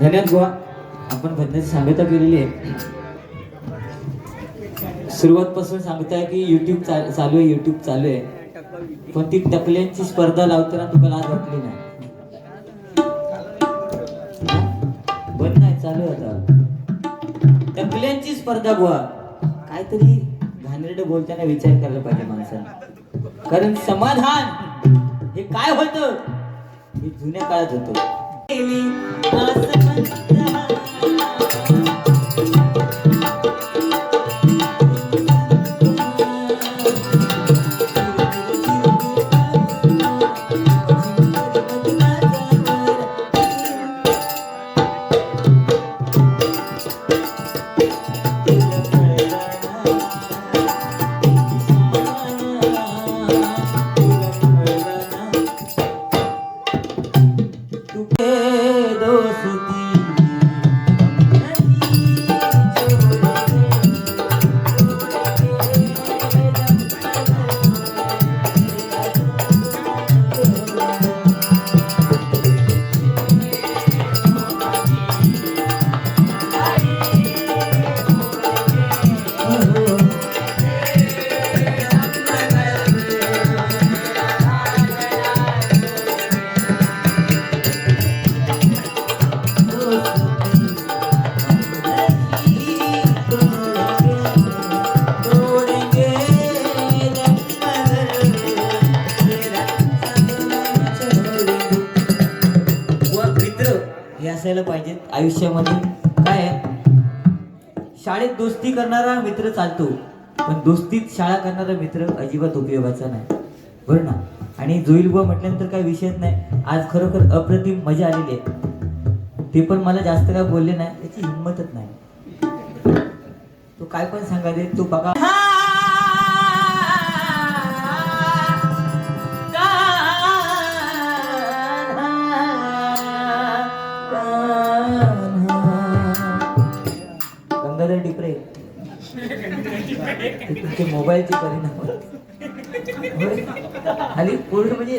धन्यवाद बुवा. आपण भजनाची सांगता केलेली आहे. सुरुवातपासून सांगताय की युट्यूब चा- चालू आहे युट्यूब चालू आहे. पण ती टकल्यांची स्पर्धा लावताना तुला लाज वाटली नाही. बंद नाही चालू आहे आता. टकल्यांची स्पर्धा बुवा. काहीतरी घाणेरडं बोलताना विचार करायला पाहिजे माणसाला. कारण समाधान हे काय होतं? हे जुन्या काळात होतं. आसमंत असायला पाहिजेत. आयुष्यामध्ये काय शाळेत दोस्ती करणारा मित्र चालतो पण दोस्तीत शाळा करणारा मित्र अजिबात उपयोगाचा नाही. बरं ना? आणि जोईलबुवा म्हटल्यानंतर काही विषयच नाही. आज खरोखर अप्रतिम मजा आलेली आहे. ते पण मला जास्त काय बोलले नाही त्याची हिंमतच नाही. तो काय पण सांगा दे तो बघा. ते मोबाईलचे परिणाम खाली? पूर्ण म्हणजे?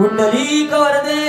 உன்னொலி கோரதே